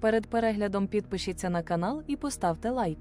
Перед переглядом підпишіться на канал і поставте лайк.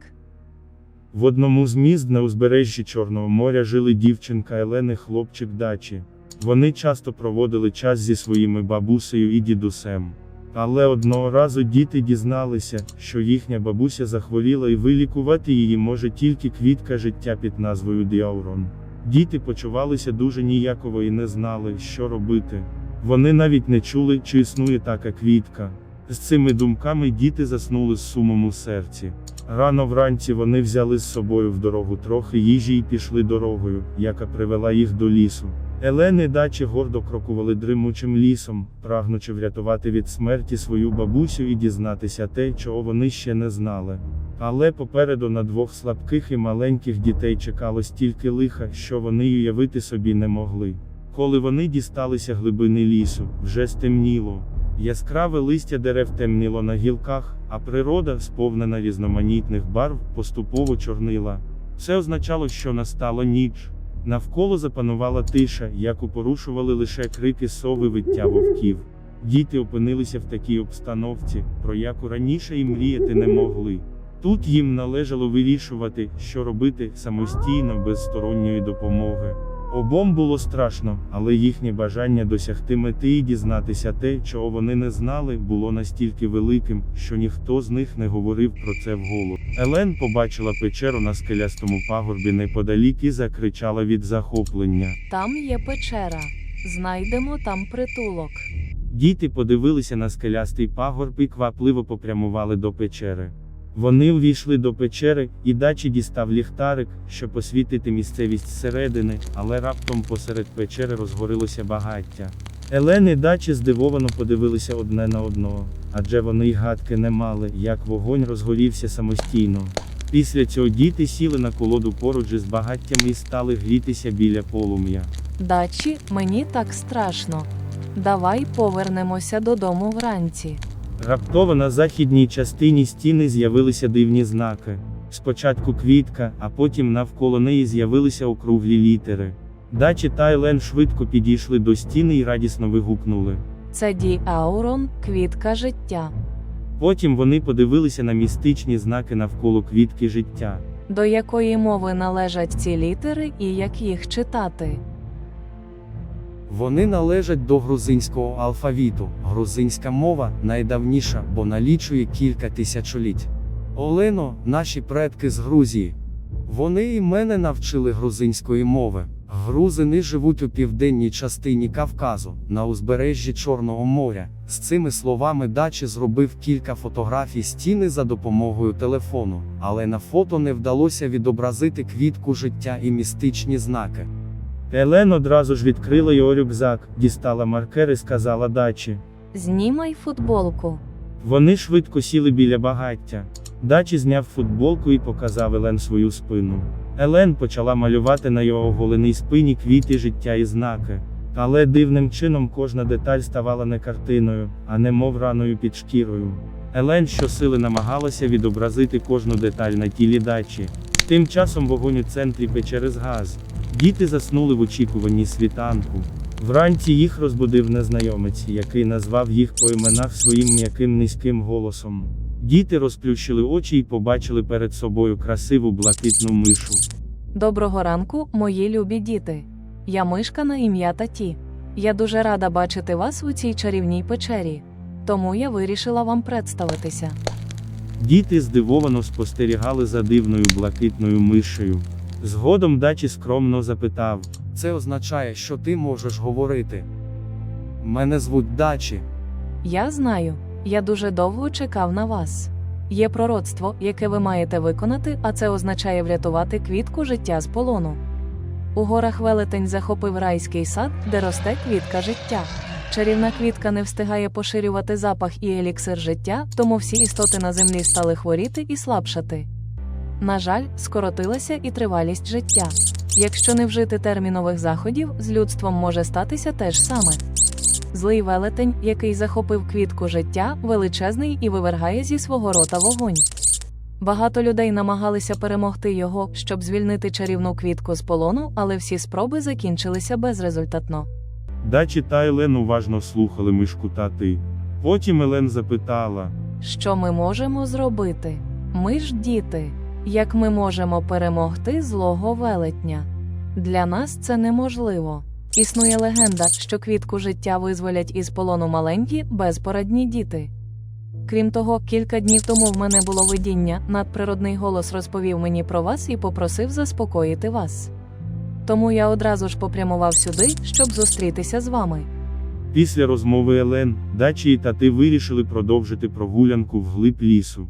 В одному з міст на узбережжі Чорного моря жили дівчинка Елени хлопчик дачі. Вони часто проводили час зі своїми бабусею і дідусем. Але одного разу діти дізналися, що їхня бабуся захворіла і вилікувати її може тільки квітка життя під назвою Діаурон. Діти почувалися дуже ніяково і не знали, що робити. Вони навіть не чули, чи існує така квітка. З цими думками діти заснули з сумом у серці. Рано вранці вони взяли з собою в дорогу трохи їжі і пішли дорогою, яка привела їх до лісу. Елени дачі гордо крокували дримучим лісом, прагнучи врятувати від смерті свою бабусю і дізнатися те, чого вони ще не знали. Але попереду на двох слабких і маленьких дітей чекало стільки лиха, що вони й уявити собі не могли. Коли вони дісталися глибини лісу, вже стемніло. Яскраве листя дерев темніло на гілках, а природа, сповнена різноманітних барв, поступово чорнила. Це означало, що настала ніч. Навколо запанувала тиша, яку порушували лише крики сови виття вовків. Діти опинилися в такій обстановці, про яку раніше і мріяти не могли. Тут їм належало вирішувати, що робити самостійно без сторонньої допомоги. Обом було страшно, але їхнє бажання досягти мети і дізнатися те, чого вони не знали, було настільки великим, що ніхто з них не говорив про це вголос. Елен побачила печеру на скелястому пагорбі неподалік і закричала від захоплення. Там є печера. Знайдемо там притулок. Діти подивилися на скелястий пагорб і квапливо попрямували до печери. Вони увійшли до печери, і дачі дістав ліхтарик, щоб освітити місцевість зсередини, але раптом посеред печери розгорилося багаття. Елени дачі здивовано подивилися одне на одного, адже вони й гадки не мали, як вогонь розгорівся самостійно. Після цього діти сіли на колоду поруч із багаттями і стали грітися біля полум'я. Дачі, мені так страшно. Давай повернемося додому вранці. Раптово на західній частині стіни з'явилися дивні знаки. Спочатку квітка, а потім навколо неї з'явилися округлі літери. Дачі та Елен швидко підійшли до стіни і радісно вигукнули. Це Ді Аурон, квітка життя. Потім вони подивилися на містичні знаки навколо квітки життя. До якої мови належать ці літери і як їх читати? Вони належать до грузинського алфавіту. Грузинська мова найдавніша, бо налічує кілька тисячоліть. Олено, наші предки з Грузії. Вони і мене навчили грузинської мови. Грузини живуть у південній частині Кавказу, на узбережжі Чорного моря. З цими словами дачі зробив кілька фотографій стіни за допомогою телефону, але на фото не вдалося відобразити квітку життя і містичні знаки. Елен одразу ж відкрила його рюкзак, дістала маркер і сказала дачі. Знімай футболку. Вони швидко сіли біля багаття. Дачі зняв футболку і показав Елен свою спину. Елен почала малювати на його оголеній спині квіти життя і знаки. Але дивним чином кожна деталь ставала не картиною, а немов раною під шкірою. Елен щосили намагалася відобразити кожну деталь на тілі дачі. Тим часом вогонь у центрі печери згас. Діти заснули в очікуванні світанку. Вранці їх розбудив незнайомець, який назвав їх по іменах своїм м'яким низьким голосом. Діти розплющили очі і побачили перед собою красиву блакитну мишу. Доброго ранку, мої любі діти. Я мишка на ім'я Таті. Я дуже рада бачити вас у цій чарівній печері. Тому я вирішила вам представитися. Діти здивовано спостерігали за дивною блакитною мишею. Згодом дачі скромно запитав. Це означає, що ти можеш говорити. Мене звуть Дачі. Я знаю, я дуже довго чекав на вас. Є пророцтво, яке ви маєте виконати, а це означає врятувати квітку життя з полону. У горах велетень захопив райський сад, де росте квітка життя. Чарівна квітка не встигає поширювати запах і еліксир життя, тому всі істоти на землі стали хворіти і слабшати. На жаль, скоротилася і тривалість життя. Якщо не вжити термінових заходів, з людством може статися те ж саме. Злий велетень, який захопив квітку життя, величезний і вивергає зі свого рота вогонь. Багато людей намагалися перемогти його, щоб звільнити чарівну квітку з полону, але всі спроби закінчилися безрезультатно. Дачі та Елен уважно слухали мишку та ти. Потім Елен запитала. Що ми можемо зробити? Ми ж діти. Як ми можемо перемогти злого велетня? Для нас це неможливо. Існує легенда, що квітку життя визволять із полону маленькі, безпорадні діти. Крім того, кілька днів тому в мене було видіння, надприродний голос розповів мені про вас і попросив заспокоїти вас. Тому я одразу ж попрямував сюди, щоб зустрітися з вами. Після розмови Елен, Дачі і тати вирішили продовжити прогулянку вглиб лісу.